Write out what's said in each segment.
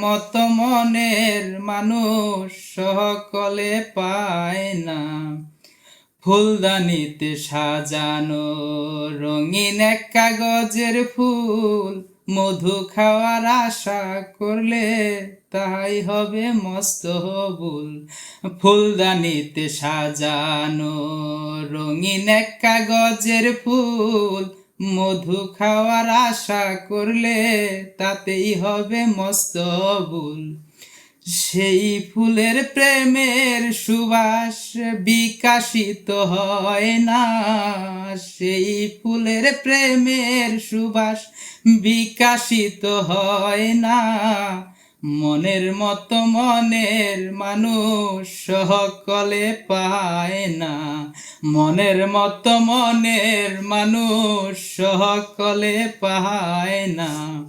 মতো মনের মানুষ সকলে পায় না। ফুলদানিতে সাজানো রঙিন এক কাগজের ফুল, মধু খাওয়ার আশা করলে তাই হবে মস্ত হবুল ফুলদানিতে সাজানো রঙিন এক কাগজের ফুল মধু খাওয়ার আশা করলে তাতেই হবে মস্ত হবুল সেই ফুলের প্রেমের সুবাস বিকাশিত হয় না। সেই ফুলের প্রেমের সুবাস বিকাশিত হয় না। মনের মতো মনের মানুষ সকলে পায় না। মনের মতো মনের মানুষ সকলে পায় না।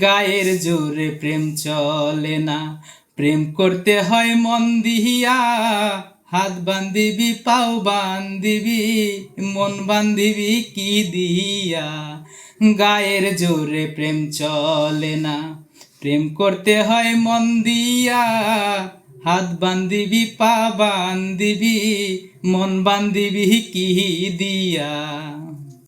গায়ের জোরে প্রেম চলে না। প্রেম করতে হয় মন দিহিয়া হাত বান্ধিবি, পাও বান্ধিবি, মন বান্ধিবি কি দিয়া? গায়ের জোরে প্রেম চলে না। প্রেম করতে হয় মন দিয়া। হাত বান্ধিবি পা বান্ধিবি মন বান্ধিবি কি দিয়া?